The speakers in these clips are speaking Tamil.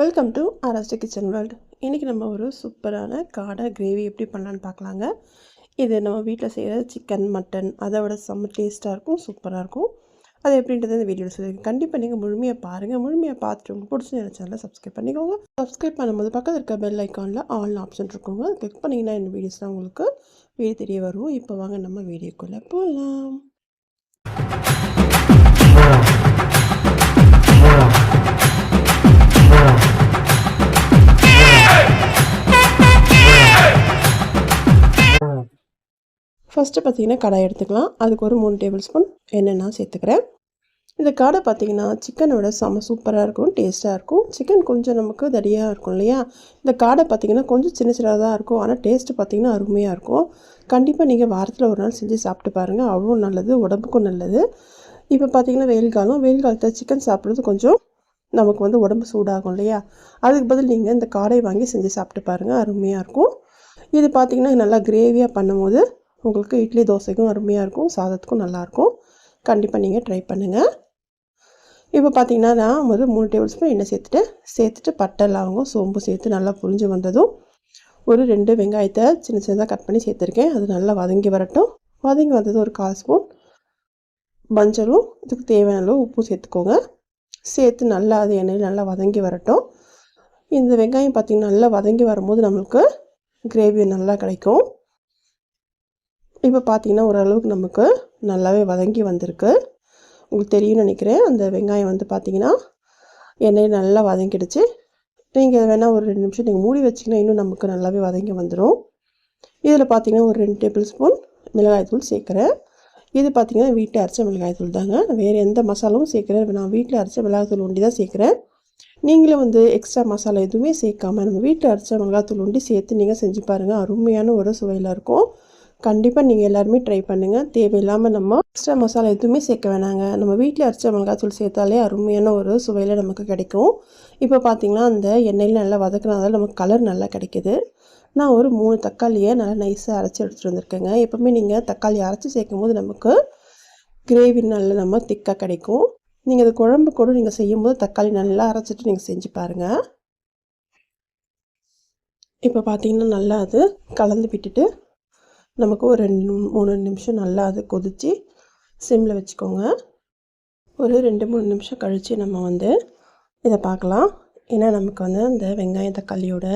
வெல்கம் டு ஆராஸ்ட் கிச்சன் வேர்ல்டு இன்றைக்கி நம்ம ஒரு சூப்பரான காடை கிரேவி எப்படி பண்ணலான்னு பார்க்கலாங்க. இது நம்ம வீட்டில் செய்கிற சிக்கன் மட்டன் அதை விட செம்ம டேஸ்ட்டாக இருக்கும் சூப்பராக இருக்கும். அது எப்படின்றது இந்த வீடியோவில் சொல்லியிருக்கேன். கண்டிப்பாக நீங்கள் முழுமையாக பாருங்கள் முழுமையாக பார்த்துட்டு உங்களுக்கு பிடிச்சி என் சேனலை சப்ஸ்கிரைப் பண்ணிக்கோங்க. சப்ஸ்கிரைப் பண்ணும்போது பக்கத்தில் இருக்க பெல் ஐக்கானில் ஆல் ஆப்ஷன் இருக்குங்க. கிளிக் பண்ணிங்கன்னா இந்த வீடியோஸ்லாம் உங்களுக்கு வீடியோ தெரிய வரும். இப்போ வாங்க நம்ம வீடியோக்குள்ளே போகலாம் ஃபஸ்ட்டு பார்த்தீங்கன்னா கடாய் எடுத்துக்கலாம். அதுக்கு ஒரு மூணு டேபிள் ஸ்பூன் எண்ணெய் நான் சேர்த்துக்கிறேன். இந்த காடை பார்த்தீங்கன்னா சிக்கனோட செம சூப்பராக இருக்கும் டேஸ்ட்டாக இருக்கும். சிக்கன் கொஞ்சம் நமக்கு தடியாக இருக்கும் இல்லையா? இந்த காடை பார்த்தீங்கன்னா கொஞ்சம் சின்ன சின்னதாக தான் இருக்கும். ஆனால் டேஸ்ட்டு பார்த்தீங்கன்னா அருமையாக இருக்கும். கண்டிப்பாக நீங்கள் வாரத்தில் ஒரு நாள் செஞ்சு சாப்பிட்டு பாருங்கள் அவ்வளோ நல்லது உடம்புக்கும் நல்லது. இப்போ பார்த்தீங்கன்னா வெயில் காலம். வெயில் காலத்தில் சிக்கன் சாப்பிட்றது கொஞ்சம் நமக்கு வந்து உடம்பு சூடாகும் இல்லையா? அதுக்கு பதில் நீங்கள் இந்த காடை வாங்கி செஞ்சு சாப்பிட்டு பாருங்கள் அருமையாக இருக்கும். இது பார்த்தீங்கன்னா நல்லா கிரேவியாக பண்ணும்போது உங்களுக்கு இட்லி தோசைக்கும் அருமையாக இருக்கும் சாதத்துக்கும் நல்லாயிருக்கும் கண்டிப்பாக நீங்கள் ட்ரை பண்ணுங்கள் இப்போ பார்த்தீங்கன்னா நான் ஒரு மூணு டேபிள் ஸ்பூன் எண்ணெய் சேர்த்துட்டு சேர்த்துட்டு பட்டை லவங்கம் சோம்பு சேர்த்து நல்லா புரிஞ்சு வந்ததும் ஒரு ரெண்டு வெங்காயத்தை சின்ன சின்னதாக கட் பண்ணி சேர்த்துருக்கேன். அது நல்லா வதங்கி வரட்டும். வதங்கி வந்தது ஒரு கால் ஸ்பூன் மஞ்சளும் இதுக்கு தேவையான அளவு உப்பும் சேர்த்துக்கோங்க. சேர்த்து நல்லா அது எண்ணெயில் நல்லா வதங்கி வரட்டும். இந்த வெங்காயம் பார்த்திங்கன்னா நல்லா வதங்கி வரும்போது நம்மளுக்கு கிரேவி நல்லா கிடைக்கும். இப்போ பார்த்தீங்கன்னா ஓரளவுக்கு நமக்கு நல்லாவே வதங்கி வந்திருக்கு. உங்களுக்கு தெரியும்னு நினைக்கிறேன். அந்த வெங்காயம் வந்து பார்த்தீங்கன்னா எண்ணெய் நல்லா வதங்கிடுச்சு. நீங்கள் வேணால் ஒரு ரெண்டு நிமிஷம் நீங்கள் மூடி வச்சிங்கன்னா இன்னும் நமக்கு நல்லாவே வதங்கி வந்துடும் இதில் பார்த்தீங்கன்னா ஒரு ரெண்டு டேபிள் ஸ்பூன் மிளகாய்த்தூள் சேர்க்குறேன். இது பார்த்தீங்கன்னா வீட்டில் அரைச்ச மிளகாய்த்தூள் தாங்க. வேறு எந்த மசாலாவும் சேர்க்குறேன் நான் வீட்டில் அரைச்ச மிளகாய்த்தூள் ஒண்டி தான் சேர்க்குறேன். நீங்களும் வந்து எக்ஸ்ட்ரா மசாலா எதுவுமே சேர்க்காம நம்ம வீட்டில் அரைச்ச மிளகாத்தூள் ஒண்டி சேர்த்து நீங்கள் செஞ்சு பாருங்கள் அருமையான ஒரு சுவையில் இருக்கும். கண்டிப்பாக நீங்கள் எல்லாருமே ட்ரை பண்ணுங்கள் தேவையில்லாமல் நம்ம எக்ஸ்ட்ரா மசாலா எதுவுமே சேர்க்க வேணாங்க. நம்ம வீட்டில் அரைச்ச மிளகாத்தூள் சேர்த்தாலே அருமையான ஒரு சுவையில் நமக்கு கிடைக்கும். இப்போ பார்த்தீங்கன்னா அந்த எண்ணெயில் நல்லா வதக்கினால நமக்கு கலர் நல்லா கிடைக்கிது. நான் ஒரு மூணு தக்காளியை நல்லா நைஸாக அரைச்சி எடுத்துகிட்டு வந்திருக்கேங்க. எப்போவுமே நீங்கள் தக்காளி அரைச்சி சேர்க்கும் போது நமக்கு கிரேவி நல்லா நம்ம திக்காக கிடைக்கும். நீங்கள் அது குழம்பு கூட நீங்கள் செய்யும்போது தக்காளி நல்லா அரைச்சிட்டு நீங்கள் செஞ்சு பாருங்கள் இப்போ பார்த்தீங்கன்னா நல்லா அது கலந்து விட்டுட்டு நமக்கு ஒரு ரெண்டு மூணு நிமிஷம் நல்லா அது கொதித்து சிம்மில் வச்சுக்கோங்க. ஒரு ரெண்டு மூணு நிமிஷம் கழித்து நம்ம வந்து இதை பார்க்கலாம். ஏன்னா நமக்கு வந்து அந்த வெங்காயம் தக்காளியோட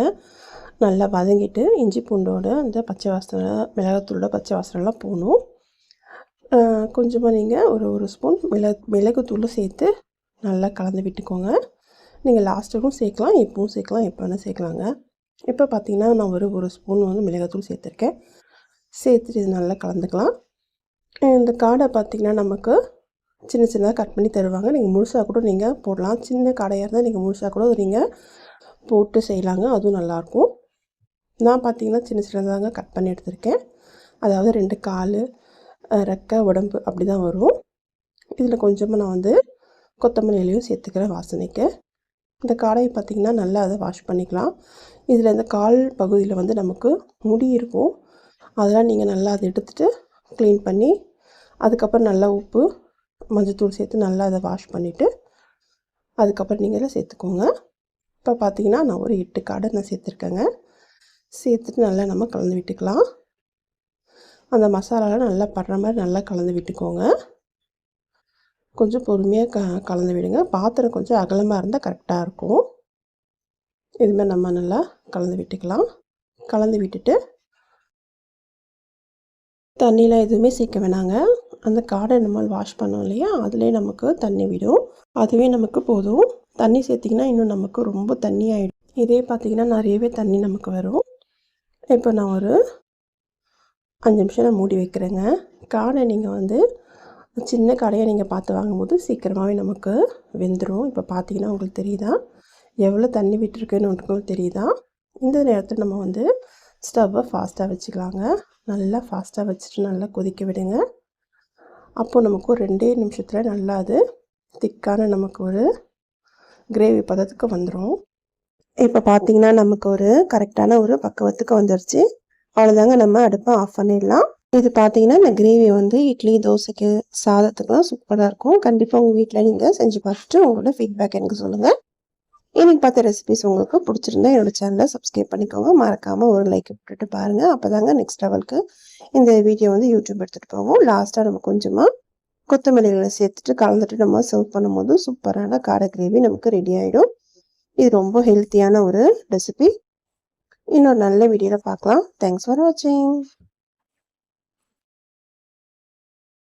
நல்லா வதங்கிட்டு இஞ்சி பூண்டோட அந்த பச்சை வாசனை மிளகாத்தூளோட பச்சை வாசனைலாம் போகணும். கொஞ்சமாக நீங்கள் ஒரு ஒரு ஸ்பூன் மிளகு மிளகுத்தூளும் சேர்த்து நல்லா கலந்து விட்டுக்கோங்க. நீங்கள் லாஸ்ட்டுக்கும் சேர்க்கலாம் இப்போவும் சேர்க்கலாம் எப்போ வேணால் சேர்க்கலாங்க. இப்போ பார்த்தீங்கன்னா நான் ஒரு ஒரு ஸ்பூன் வந்து மிளகாத்தூள் சேர்த்துருக்கேன். சேர்த்துட்டு இது நல்லா கலந்துக்கலாம். இந்த காடை பார்த்திங்கன்னா நமக்கு சின்ன சின்னதாக கட் பண்ணி தருவாங்க. நீங்கள் முழுசாக கூட நீங்கள் போடலாம். சின்ன காடையாக இருந்தால் நீங்கள் முழுசாக கூட நீங்கள் போட்டு செய்யலாங்க. அதுவும் நல்லாயிருக்கும் நான் பார்த்திங்கன்னா சின்ன சின்னதாங்க கட் பண்ணி எடுத்திருக்கேன். அதாவது ரெண்டு கால் ரெக்கை உடம்பு அப்படி தான் வரும். இதில் கொஞ்சமாக நான் வந்து கொத்தமல்லி இலையும் சேர்த்துக்கிறேன் வாசனைக்கு. இந்த காடையை பார்த்திங்கன்னா நல்லா அதை வாஷ் பண்ணிக்கலாம். இதில் இந்த கால் பகுதியில் வந்து நமக்கு முடி இருக்கும். அதெல்லாம் நீங்கள் நல்லா அதை எடுத்துகிட்டு க்ளீன் பண்ணி அதுக்கப்புறம் நல்லா உப்பு மஞ்சத்தூள் சேர்த்து நல்லா அதை வாஷ் பண்ணிவிட்டு அதுக்கப்புறம் நீங்கள் சேர்த்துக்கோங்க. இப்போ பார்த்தீங்கன்னா நான் ஒரு எட்டு காடை நான் சேர்த்துருக்கேங்க. சேர்த்துட்டு நல்லா நம்ம கலந்து விட்டுக்கலாம். அந்த மசாலாலாம் நல்லா படுற மாதிரி நல்லா கலந்து விட்டுக்கோங்க. கொஞ்சம் பொறுமையாக க கலந்து விடுங்க. பாத்திரம் கொஞ்சம் அகலமாக இருந்தால் கரெக்டாக இருக்கும். இதுமாதிரி நம்ம நல்லா கலந்து விட்டுக்கலாம். கலந்து விட்டுட்டு தண்ணியெலாம் எதுவுமே சேர்க்க வேணாங்க. அந்த காடை நம்ம வாஷ் பண்ணோம் இல்லையா? அதுலேயே நமக்கு தண்ணி விடும். அதுவே நமக்கு போதும். தண்ணி சேர்த்திங்கன்னா இன்னும் நமக்கு ரொம்ப தண்ணி ஆகிடும் இதே பார்த்திங்கன்னா நிறையவே தண்ணி நமக்கு வரும். இப்போ நான் ஒரு அஞ்சு நிமிஷம் நான் மூடி வைக்கிறேங்க. காடை நீங்கள் வந்து சின்ன கடையை நீங்கள் பார்த்து வாங்கும்போது சீக்கிரமாகவே நமக்கு வெந்துடும் இப்போ பார்த்தீங்கன்னா உங்களுக்கு தெரியுதா? எவ்வளோ தண்ணி விட்டுருக்குன்னு உங்களுக்கு தெரியுதா? இந்த நேரத்தில் நம்ம வந்து ஸ்டவ்வை ஃபாஸ்ட்டாக வச்சுக்கலாங்க. நல்லா ஃபாஸ்ட்டாக வச்சுட்டு நல்லா கொதிக்க விடுங்க. அப்போது நமக்கு ஒரு ரெண்டே நிமிஷத்தில் நல்லா அது திக்கான நமக்கு ஒரு கிரேவி பதத்துக்கு வந்துடும் இப்போ பார்த்தீங்கன்னா நமக்கு ஒரு கரெக்டான ஒரு பக்குவத்துக்கு வந்துடுச்சு அவ்வளோதாங்க நம்ம அடுப்பை ஆஃப் பண்ணிடலாம். இது பார்த்தீங்கன்னா இந்த கிரேவி வந்து இட்லி தோசைக்கு சாதத்துக்குலாம் சூப்பராக இருக்கும். கண்டிப்பாக உங்கள் வீட்டில் நீங்கள் செஞ்சு பார்த்துட்டு உங்களோட ஃபீட்பேக் எனக்கு சொல்லுங்கள் இன்றைக்கி பார்த்த ரெசிபிஸ் உங்களுக்கு பிடிச்சிருந்தா என்னோடய சேனலை சப்ஸ்கிரைப் பண்ணிக்கோங்க. மறக்காமல் ஒரு லைக் விட்டுட்டு பாருங்கள் அப்போ தாங்க நெக்ஸ்ட் லெவலுக்கு இந்த வீடியோ வந்து யூடியூப் எடுத்துகிட்டு போவோம். லாஸ்ட்டாக நம்ம கொஞ்சமாக கொத்தமல்லிகளை சேர்த்துட்டு கலந்துட்டு நம்ம சர்வ் பண்ணும்போது சூப்பரான கார கிரேவி நமக்கு ரெடி ஆகிடும் இது ரொம்ப ஹெல்த்தியான ஒரு ரெசிபி இன்னொரு நல்ல வீடியோவில் பார்க்கலாம். தேங்க்ஸ் ஃபார் வாட்சிங்